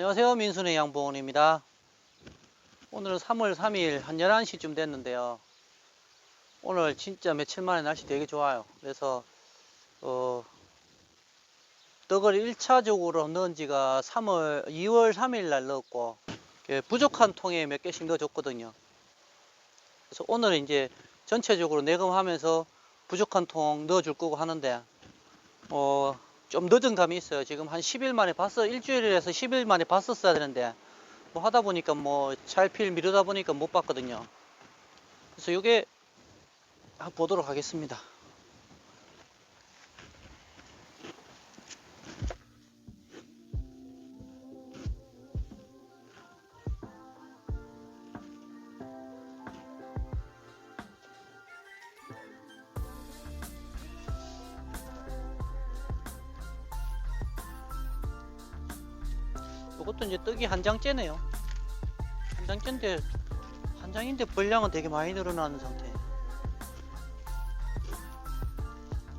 안녕하세요. 민순의 양봉원입니다. 오늘은 3월 3일 한 11시쯤 됐는데요. 오늘 진짜 며칠 만에 날씨 되게 좋아요. 그래서, 어, 떡을 1차적으로 넣은 지가 3월, 2월 3일 날 넣었고, 부족한 통에 몇 개씩 넣어줬거든요. 그래서 오늘 이제 전체적으로 내금하면서 부족한 통 넣어줄 거고 하는데, 어, 좀 늦은 감이 있어요. 지금 한 10일 만에 봤어, 일주일에서 10일 만에 봤었어야 되는데, 뭐 하다 보니까 뭐 차일피일 미루다 보니까 못 봤거든요. 그래서 이게 한번 보도록 하겠습니다. 이것도 이제 떡이 한 장째네요. 한 장째인데 한 장인데 분량은 되게 많이 늘어나는 상태.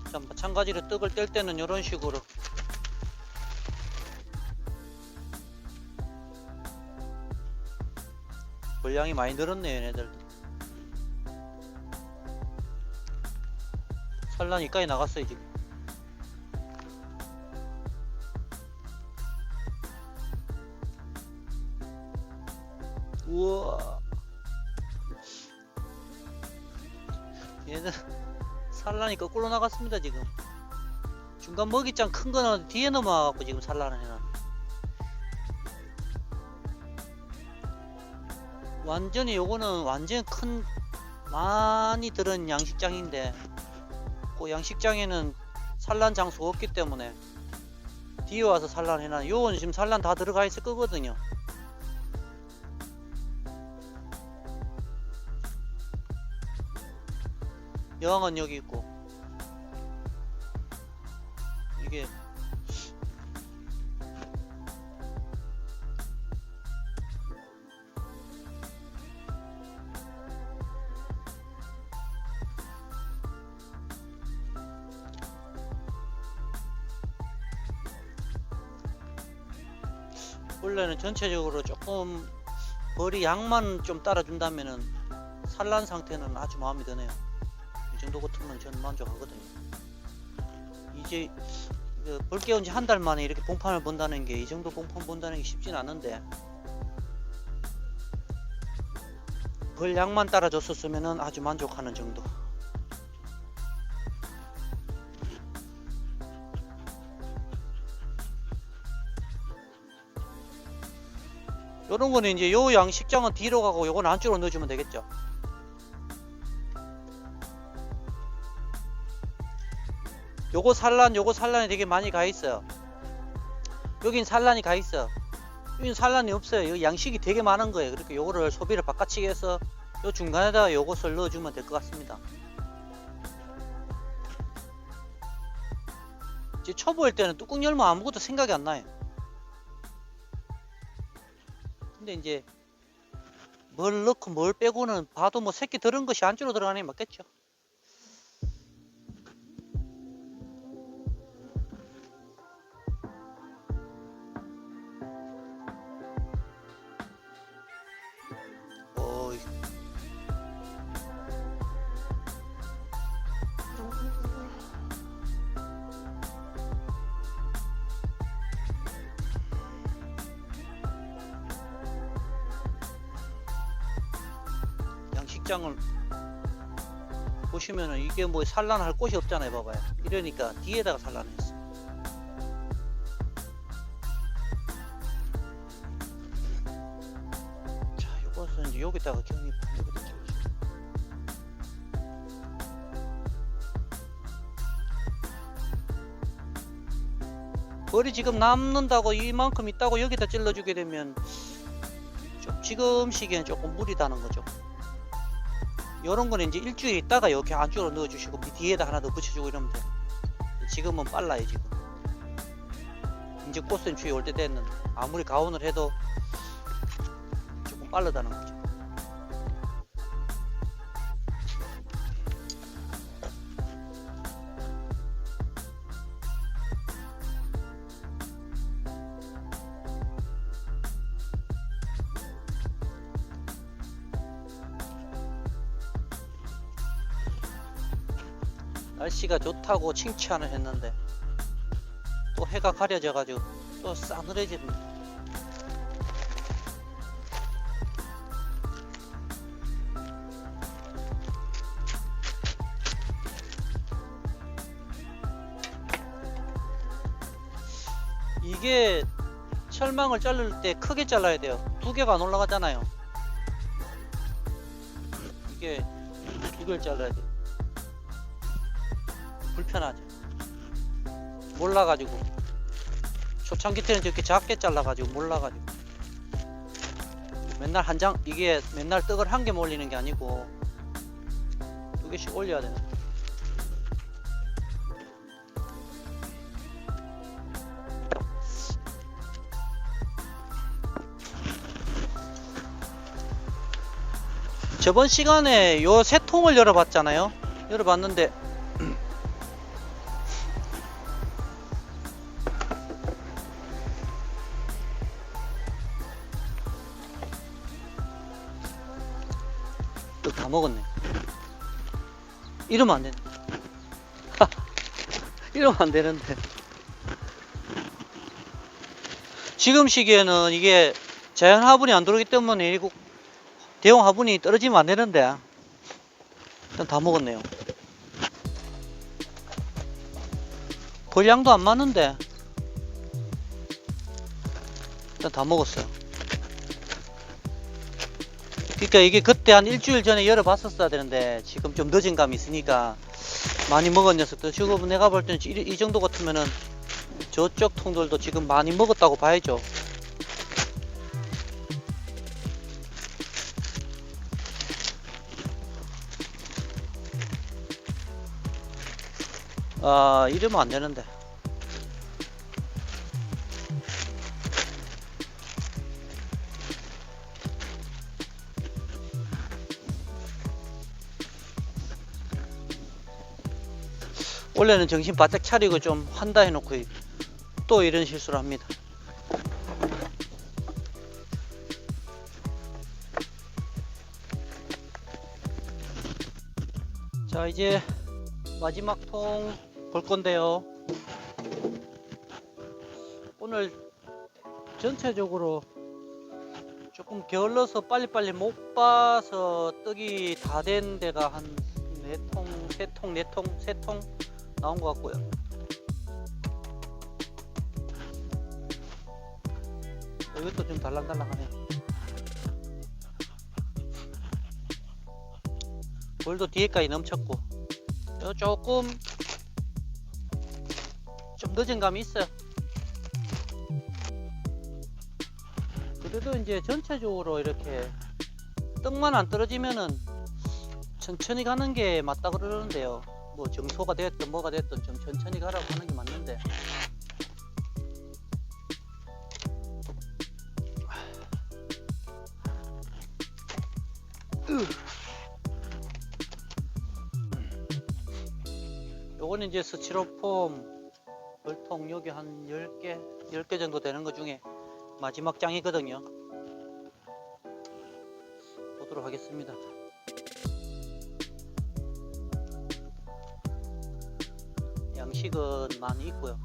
자, 마찬가지로 떡을 뗄 때는 이런 식으로 분량이 많이 늘었네요, 얘네들. 산란 이까지 나갔어요, 지금. 우와. 얘는 산란이 거꾸로 나갔습니다 지금. 중간 먹이장 큰 거는 뒤에 넘어와갖고 지금 산란을 해놨. 완전히 요거는 완전 큰 많이 들은 양식장인데 그 양식장에는 산란 장소가 없기 때문에 뒤에 와서 산란해놔. 요건 지금 산란 다 들어가 있을 거거든요. 여왕은 여기 있고 이게 원래는 전체적으로 조금 벌이 양만 좀 따라준다면은 산란 상태는 아주 마음에 드네요. 이 정도 같으면 저는 만족하거든요. 이제 그벌 깨운 지 한 달 만에 이렇게 봉판을 본다는 게 이 정도 봉판 본다는 게 쉽진 않은데 벌 양만 따라줬었으면 아주 만족하는 정도. 요런 거는 이제 요 양식장은 뒤로 가고 요건 안쪽으로 넣어주면 되겠죠. 요거 산란 요거 산란이 되게 많이 가 있어요. 여긴 산란이 가 있어. 여긴 산란이 없어요. 여기 양식이 되게 많은 거예요. 그렇게 요거를 소비를 바꿔치기 해서 요 중간에다가 요것을 넣어주면 될 것 같습니다. 이제 초보일 때는 뚜껑 열면 아무것도 생각이 안 나요. 근데 이제 뭘 넣고 뭘 빼고는 봐도 뭐 새끼 들은 것이 안쪽으로 들어가는 게 맞겠죠 양식장을 보시면은 이게 뭐 산란할 곳이 없잖아요 봐봐요. 이러니까 뒤에다가 산란했어 자 요것은 이제 여기다가 거죠. 머리 지금 남는다고 이만큼 있다고 여기다 찔러주게 되면 좀 지금 시기엔 조금 무리다는 거죠 요런 거는 이제 일주일 있다가 여기 안쪽으로 넣어주시고 그 뒤에다 하나 더 붙여주고 이러면 돼요. 지금은 빨라요 지금. 이제 꽃샘 추위 올때 됐는데 아무리 가온을 해도 조금 빠르다는 거죠 날씨가 좋다고 칭찬을 했는데 또 해가 가려져 가지고 또 싸늘해지네 이게 철망을 자를 때 크게 잘라야 돼요. 두 개가 안 올라가잖아요. 이게 두 개를 잘라야 돼 불편하죠 몰라가지고. 초창기 때는 저렇게 작게 잘라가지고 몰라가지고. 맨날 한 장 이게 맨날 떡을 한 개 몰리는 게 아니고 두 개씩 올려야 되는 저번 시간에 요 세 통을 열어봤잖아요. 열어봤는데 먹었네. 이러면 안 되네. 이러면 안 되는데. 지금 시기에는 이게 자연 화분이 안 들어오기 때문에 대형 화분이 떨어지면 안 되는데. 일단 다 먹었네요. 벌량도 안 맞는데. 일단 다 먹었어요. 그러니까 이게 그때 한 일주일 전에 열어봤었어야 되는데 지금 좀 늦은 감이 있으니까 많이 먹은 녀석들 지금 내가 볼 때는 이, 이 정도 같으면은 저쪽 통들도 지금 많이 먹었다고 봐야죠. 아 이러면 안 되는데 원래는 정신 바짝 차리고 좀 한다 해놓고 또 이런 실수를 합니다. 자 이제 마지막 통 볼 건데요. 오늘 전체적으로 조금 게을러서 빨리빨리 못 봐서 떡이 다 된 데가 한네 통, 세 통, 네 통, 세통 나온 것 같고요. 이것도 좀 달랑달랑하네요. 볼도 뒤에까지 넘쳤고, 요 조금 좀 늦은 감이 있어요. 그래도 이제 전체적으로 이렇게 떡만 안 떨어지면은 천천히 가는 게 맞다 그러는데요. 뭐 정소가 됐든 뭐가 됐든 좀 천천히 가라고 하는 게 맞는데. 요거는 이제 스티로폼 벌통 여기 한 10개 10개 정도 되는 것 중에 마지막 장이거든요. 보도록 하겠습니다 양식은 많이 있고요.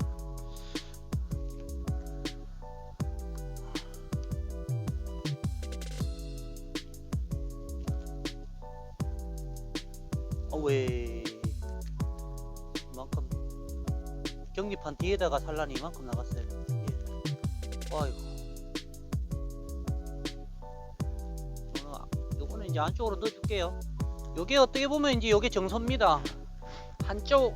어왜 이만큼 경립한 뒤에다가 산란이 이만큼 나갔어요. 예. 아이고. 어, 요거는 이제 안쪽으로 넣어줄게요. 요게 어떻게 보면 이제 요게 정소입니다. 한쪽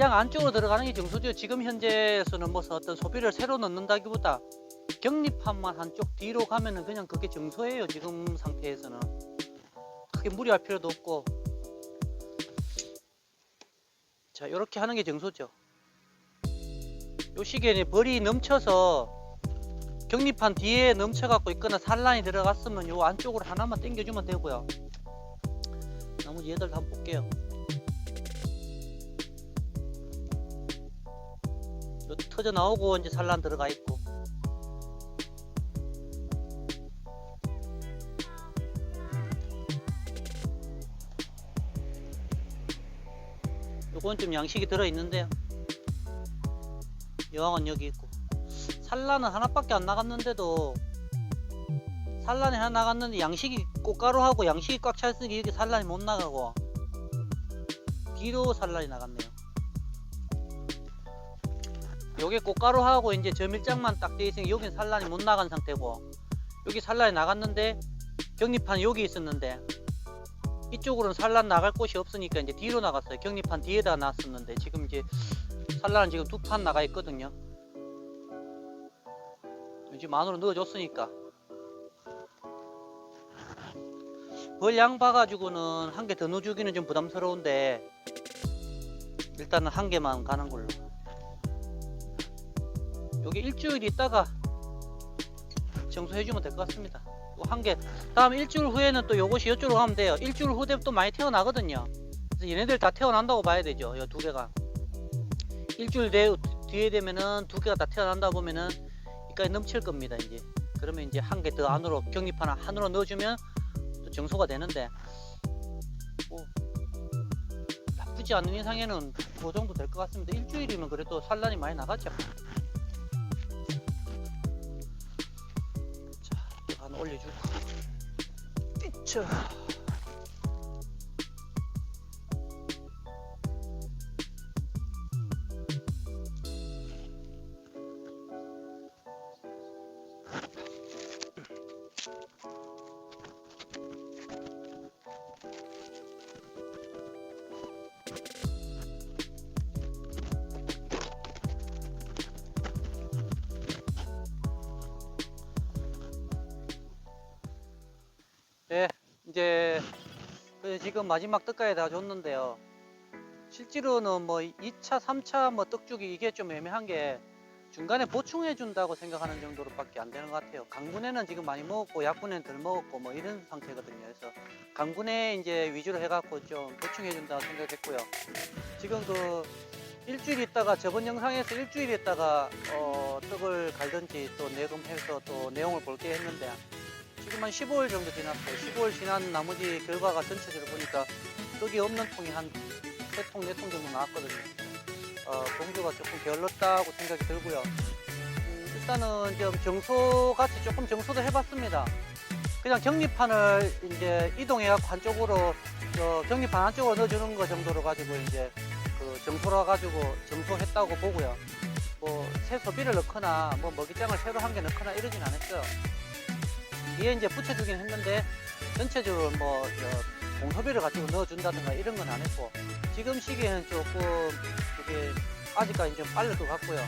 한장 안쪽으로 들어가는 게 정수죠. 지금 현재에서는 뭐 어떤 소비를 새로 넣는다기보다 격립판만 한쪽 뒤로 가면은 그냥 그게 정소예요. 지금 상태에서는 크게 무리할 필요도 없고 자 이렇게 하는 게 정소죠. 요 시기에는 벌이 넘쳐서 격립판 뒤에 넘쳐갖고 있거나 산란이 들어갔으면 요 안쪽으로 하나만 당겨주면 되고요. 나머지 얘들 한번 볼게요. 터져 나오고 이제 산란 들어가 있고 요건 좀 양식이 들어 있는데요. 여왕은 여기 있고. 산란은 하나밖에 안 나갔는데도 산란이 하나 나갔는데 양식이 꽃가루하고 양식이 꽉 찼으니 이렇게 산란이 못 나가고 뒤로 산란이 나갔네요. 요게 꽃가루하고 이제 저밀장만 딱돼 있으니 여긴 산란이 못 나간 상태고 여기 산란이 나갔는데 격리판 여기 있었는데 이쪽으로는 산란 나갈 곳이 없으니까 이제 뒤로 나갔어요. 격리판 뒤에다 놨었는데 지금 이제 산란은 지금 두 판 나가 있거든요. 지금 안으로 넣어줬으니까 벌양 봐가지고는 한 개 더 넣어주기는 좀 부담스러운데 일단은 한 개만 가는 걸로 여기 일주일 있다가 청소해주면 될 것 같습니다. 한 개. 다음 일주일 후에는 또 요것이 이쪽으로 가면 돼요. 일주일 후 되면 또 많이 태어나거든요. 그래서 얘네들 다 태어난다고 봐야 되죠. 이 두 개가. 일주일 대, 뒤에 되면은 두 개가 다 태어난다 보면은 이까지 넘칠 겁니다 이제. 그러면 이제 한 개 더 안으로 격립 하나 안으로 넣어주면 또 정소가 되는데. 뭐 나쁘지 않은 이상에는 그 정도 될 것 같습니다. 일주일이면 그래도 산란이 많이 나가죠 올려주고 자 네, 그 지금 마지막 떡까지 다 줬는데요. 실제로는 뭐 2차, 3차 뭐 떡주기 이게 좀 애매한 게 중간에 보충해 준다고 생각하는 정도로밖에 안 되는 것 같아요. 강군에는 지금 많이 먹었고 약군에는 덜 먹었고 뭐 이런 상태거든요. 그래서 강군에 이제 위주로 해갖고 좀 보충해 준다고 생각했고요. 지금 그 일주일 있다가 저번 영상에서 일주일 있다가 어, 떡을 갈든지 또 내금해서 또 내용을 볼게 했는데 지금 한 15일 정도 지났어요. 15일 지난 나머지 결과가 전체적으로 보니까 떡이 없는 통이 한 3통, 4통 정도 나왔거든요. 어, 공주가 조금 게을렀다고 생각이 들고요. 음, 일단은 좀 정소같이 조금 정소도 해봤습니다. 그냥 격리판을 이제 이동해갖고 한쪽으로, 저 격리판 한쪽으로 넣어주는 거 정도로 가지고 이제 그 정소라 가지고 정소했다고 보고요. 뭐, 새 소비를 넣거나, 뭐, 먹이장을 새로 한 개 넣거나 이러진 않았어요. 뒤에 이제 붙여주긴 했는데 전체적으로 뭐 저, 공소비를 가지고 넣어준다든가 이런 건 안 했고 지금 시기에는 조금 이게 아직까지 좀 빠를 것 같고요.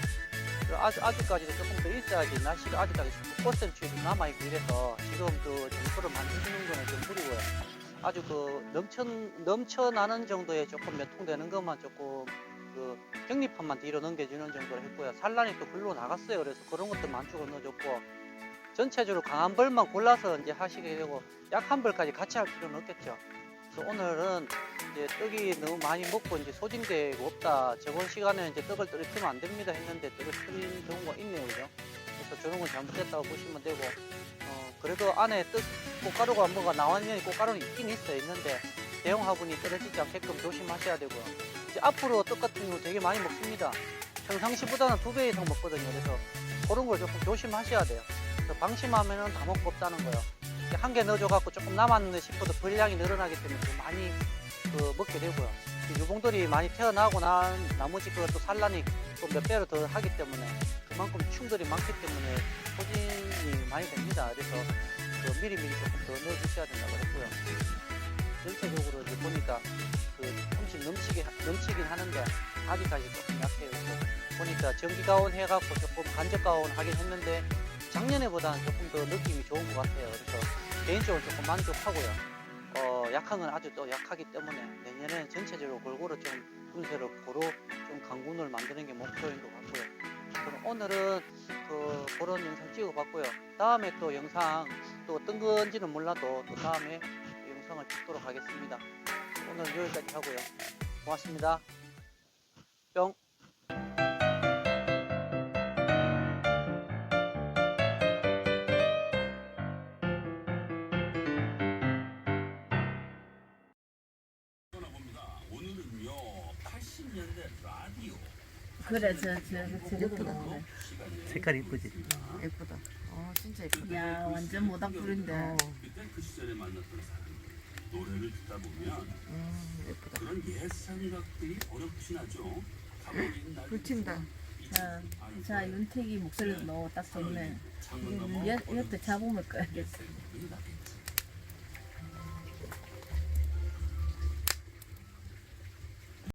아직, 아직까지도 조금 더 있어야지 날씨가 아직까지 19%좀 남아있고 이래서 지금 그 정수를 만드는 거는 좀 무리고요. 아주 그 넘쳐, 넘쳐나는 정도의 조금 몇 통 되는 것만 조금 그 격리판만 뒤로 넘겨주는 정도로 했고요. 산란이 또 글로 나갔어요. 그래서 그런 것도 만족을 넣어줬고 전체적으로 강한 벌만 골라서 이제 하시게 되고 약한 벌까지 같이 할 필요는 없겠죠. 그래서 오늘은 이제 떡이 너무 많이 먹고 이제 소진되고 없다. 저번 시간에 이제 떡을 떨어뜨리면 안 됩니다 했는데 떡을 틀린 경우가 있네요, 그죠? 그래서 저런 건 잘못됐다고 보시면 되고, 어, 그래도 안에 떡 꽃가루가 뭐가 나왔느니 꽃가루는 있긴 있어요, 있는데 대형 화분이 떨어지지 않게끔 조심하셔야 되고요. 이제 앞으로 떡 같은 경우 되게 많이 먹습니다. 평상시보다는 두 배 이상 먹거든요. 그래서 그런 걸 조금 조심하셔야 돼요. 그래서 방심하면은 다 먹고 없다는 거예요. 한 개 넣어줘갖고 조금 남았는데 싶어도 분량이 늘어나기 때문에 좀 많이 그 먹게 되고요. 그 유봉들이 많이 태어나고 난 나머지 그것도 산란이 또 몇 배로 더 하기 때문에 그만큼 충돌이 많기 때문에 소진이 많이 됩니다. 그래서 그 미리미리 조금 더 넣어주셔야 된다고 했고요. 전체적으로 이제 보니까 그 조금씩 넘치게, 넘치긴 하는데 아직까지 조금 약해요. 보니까 전기가온 해갖고 조금 간접가온 하긴 했는데 작년에보다는 조금 더 느낌이 좋은 것 같아요. 그래서 개인적으로 조금 만족하고요. 어, 약한 건 아주 또 약하기 때문에 내년에 전체적으로 골고루 좀 분쇄를 고루 좀 강군을 만드는 게 목표인 것 같고요. 그럼 오늘은 그 그런 영상 찍어봤고요. 다음에 또 영상 또 어떤 건지는 몰라도 또 다음에 영상을 찍도록 하겠습니다. 오늘 여기까지 하고요. 고맙습니다. 뿅. 그래 저저 제주도다 그래. 색깔 이쁘지? 예쁘다. 어 진짜 예쁘다. 야 완전 모닥불인데. 어. 노래를 듣다 보면 음 예쁘다. 그런 어렵진 않죠. 불친다. 자, 자 윤택이 목소리도 너무 딱 좋네. 옆에 잡으면 꺼야겠어.